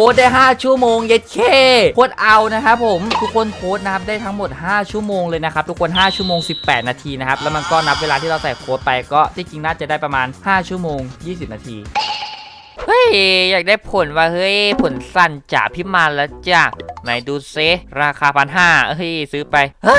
ค้ดได้ 5 ชั่วโมงเย็ดเคโค้ดเอานะครับผมทุกคนโค้ดนะครับได้ทั้งหมด 5 ชั่วโมงเลยนะครับทุกคน 5 ชั่วโมง 18 นาทีนะครับแล้วมันก็นับเวลาที่เราใส่โค้ดไปก็ที่จริงน่าจะได้ประมาณ 5 ชั่วโมง 20 นาทีเฮ้ยอยากได้ผลว่าเฮ้ยผลสั้นจ่าพิมานแล้วจ้ะไหนดูเซราคาพันห้าเฮ้ยซื้อไปฮะ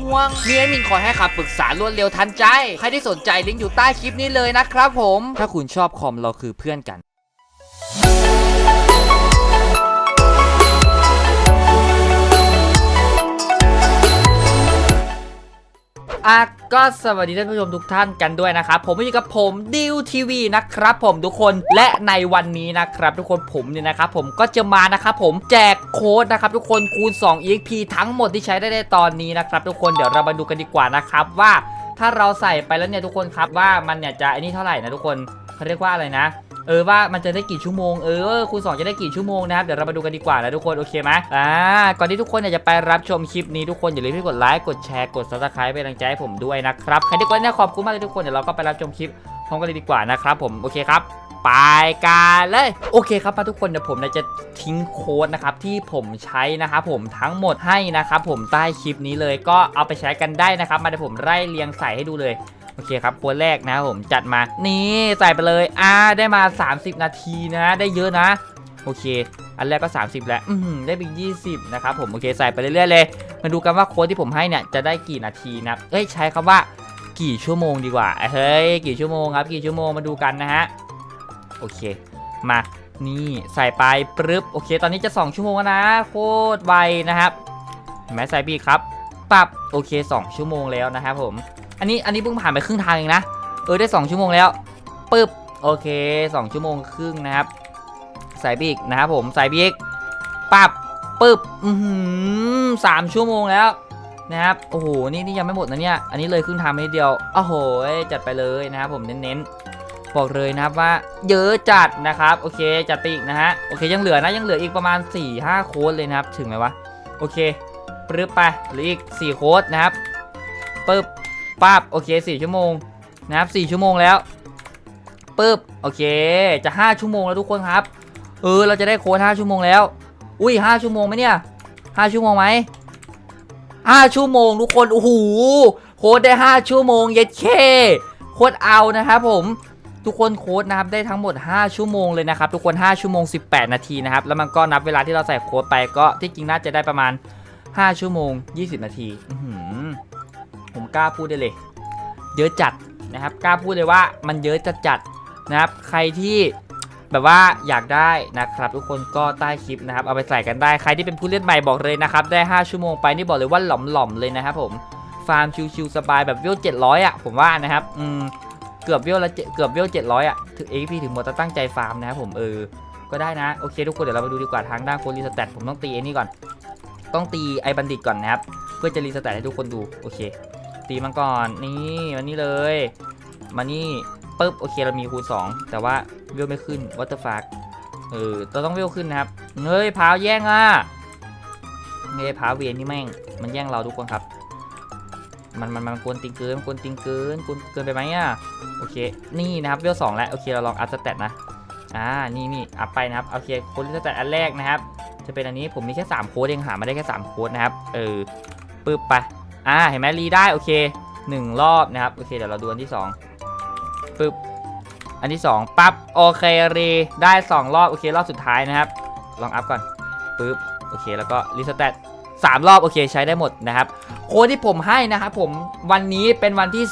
่วงมีแอดมินคอยให้คำปรึกษารวดเร็วทันใจ ใครที่สนใจลิงก์อยู่ใต้คลิปนี้เลยนะครับผม ถ้าคุณชอบคอมเราคือเพื่อนกัน อะก็สวัสดีท่านผู้ชมทุกท่านกันด้วยนะครับ ผมอยู่กับผมดิวทีวีนะครับผมทุกคนและในวันนี้นะครับทุกคนผมเนี่ยนะครับผมก็จะมานะครับผมแจกโค้ดนะครับทุกคนคูณ 2 exp ทั้งหมดที่ใช้ได้ในตอนนี้นะครับทุกคนเดี๋ยวเรามาดูกันดีกว่านะครับว่าถ้าเราใส่ไปแล้วเนี่ยทุกคนครับว่ามันเนี่ยจะไอ้นี่เท่าไหร่นะทุกคน เขาเรียกว่าอะไรนะ เออว่ามันจะได้กี่ชั่วโมง เออคูณ2จะได้กี่ชั่วโมงนะครับ เดี๋ยวเรามาดูกันดีกว่านะทุกคนโอเคไหมอ่าก่อนที่ทุกคนเนี่ยจะไปรับชมคลิปนี้ทุกคนอย่าลืมที่กดไลค์กดแชร์กด subscribe เป็นกำลังใจให้ผมด้วยนะครับใครที่กดเนี่ยขอบคุณมากเลยทุกคนเดี๋ยวเราก็ไปรับชมคลิปพร้อมกันเลยดีกว่านะครับผมโอเคครับไปกันเลย โอเคครับมาทุกคนเดี๋ยวผมจะทิ้งโค้ดนะครับที่ผมใช้นะครับผมทั้งหมดให้นะครับผมใต้คลิปนี้เลยก็เอาไปใช้กันได้นะครับ มาเดี๋ยวผมไล่เรียงใส่ให้ดูเลย โอเคครับตัวแรกนะผมจัดมานี่ใส่ไปเลยอ่าได้มา 30 นาทีนะ ได้เยอะนะ โอเค อันแรกก็ 30 แล้วอืมได้ไป20 นะครับผมโอเคใส่ไปเรื่อยๆเลย มาดูกันว่าโค้ดที่ผมให้เนี่ยจะได้กี่นาทีนะเอ้ยใช้คำว่ากี่ชั่วโมงดีกว่าเฮ้ยกี่ชั่วโมงครับกี่ชั่วโมงมาดูกันนะฮะโอเคมานี่ใส่ไปปึ๊บโอเค ตอนนี้จะ 2 ชั่วโมงแล้วนะ โคตรไวนะครับเห็นไหมใส่ปีครับปรับโอเค 2 ชั่วโมงแล้วนะครับผม อันนี้อันนี้เพิ่งผ่านไปครึ่งทางเองนะ เออได้ 2 ชั่วโมงแล้วปึ๊บโอเค 2 ชั่วโมงครึ่งนะครับใส่บิ๊กนะครับผมใส่บิ๊กปับปึ๊บอือหือสามชั่วโมงแล้วนะครับโอ้โหนี่นี่ยังไม่หมดนะเนี่ยอันนี้เลยครึ่งทางนิดเดียวโอ้โหจัดไปเลยนะครับผมเน้นๆบอกเลยนะครับว่าเยอะจัดนะครับโอเคจัดไปอีกนะฮะโอเคยังเหลือนะยังเหลืออีกประมาณ 4-5 โค้ดเลยนะครับ ถึงไหมวะโอเคปึ๊บไปหลืออีก 4 โค้ดนะครับปึ๊บ ปั๊บโอเค4ชั่วโมงนะครับ4ชั่วโมงแล้วปึ๊บโอเค จะ5ชั่วโมงแล้วทุกคนครับ เออเราจะได้โค้ด5ชั่วโมงแล้ว อุ้ย5ชั่วโมงไหมเนี่ย5ชั่วโมงไหม5ชั่วโมงทุกคนโอ้โหโค้ดได้5ชั่วโมงเย็ดเคโค้ดเอานะครับผมทุกคนโค้ดนะครับได้ทั้งหมด 5 ชั่วโมงเลยนะครับทุกคน 5 ชั่วโมง 18 นาทีนะครับแล้วมันก็นับเวลาที่เราใส่โค้ดไปก็ที่จริงน่าจะได้ประมาณ 5 ชั่วโมง 20 นาทีอื ผมกล้าพูดได้เลย เยอะจัดนะครับกล้าพูดเลยว่ามันเยอะจัดจัดนะครับ ใครที่แบบว่าอยากได้นะครับ ทุกคนก็ใต้คลิปนะครับ เอาไปใส่กันได้ใครที่เป็นผู้เล่นใหม่บอกเลยนะครับ ได้ 5 ชั่วโมงไปนี่บอกเลยว่าหล่อมๆเลยนะครับผมฟาร์มชิวๆสบายแบบเวล700อะผมว่านะครับอืมเกือบเวลละเกือบเวล700อะถึง AP ถึงหมดตั้งใจฟาร์มนะครับผมเออก็ได้นะ โอเคทุกคนเดี๋ยวเรามาดูดีกว่าทางด้านโคลีสแตทผมต้องตีไอ้นี่ก่อน ต้องตีไอ้บัณฑิตก่อนนะครับ เพื่อจะรีสแตทให้ทุกคนดูโอเค ตีมันก่อนนี่มานี่เลย มานี่ปึ๊บโอเคเรามีคูณ2แต่ว่าเวลไม่ขึ้นวัตเตอร์ฟักเออเราต้องเวลขึ้นนะครับเฮ้ยพาวแย่งอะเฮ้ยพาวเวียนนี่แม่ง มันแย่งเราทุกคนครับ มันมันมันกวนติงเกินมันกวนติงเกินกวนเกินไปไหมอะโอเคนี่นะครับเวลสองแล้วโอเคเราลองอัพสเตตนะอ่านี่นี่อัพไปนะครับโอเคโค้ดสเตตอันแรกนะครับ จะเป็นอันนี้ผมมีแค่3โค้ดเองหามาได้แค่3โค้ดนะครับเออปึ๊บไป อ่าเห็นไหมรีได้โอเคหนึ่งรอบนะครับโอเคเดี๋ยวเราดูอันที่สองปึ๊บอันที่สองปั๊บโอเครีได้สองรอบโอเครอบสุดท้ายนะครับ ลองอัพก่อนปึ๊บโอเคแล้วก็รีสแตทสามรอบโอเคใช้ได้หมดนะครับโค้ดที่ผมให้นะครับผมวันนี้เป็นวันที่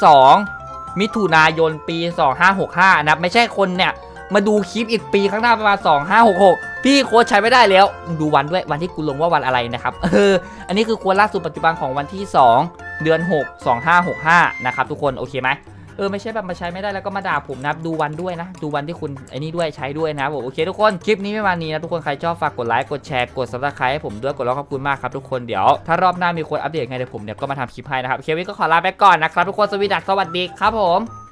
2 มิถุนายนปี 2565นะครับไม่ใช่คนเนี่ย มาดูคลิปอีกปีข้างหน้าประมาณ 2566 พี่โค้ดใช้ไม่ได้แล้ว ดูวันด้วยวันที่กูลงว่าวันอะไรนะครับ เออ อันนี้คือโค้ดล่าสุดปัจจุบันของวันที่ 2 เดือน 6 2565 นะครับทุกคนโอเคไหมเออไม่ใช่แบบมาใช้ไม่ได้แล้วก็มาด่าผมนะครับดูวันด้วยนะ ดูวันที่คุณไอ้นี่ด้วยใช้ด้วยนะผมโอเคทุกคนคลิปนี้ไม่มานี้นะทุกคนใครชอบฝากกดไลค์กดแชร์กดซับสไครต์ให้ผมด้วยกดไลค์ขอบคุณมากครับทุกคนเดี๋ยวถ้ารอบหน้ามีคนอัปเดตไงเดี๋ยวผมเนี่ยก็มาทำคลิปให้นะครับเควินก็ขอลาไปก่อนนะครับทุกคนสวีดัสสวัสดีครับผม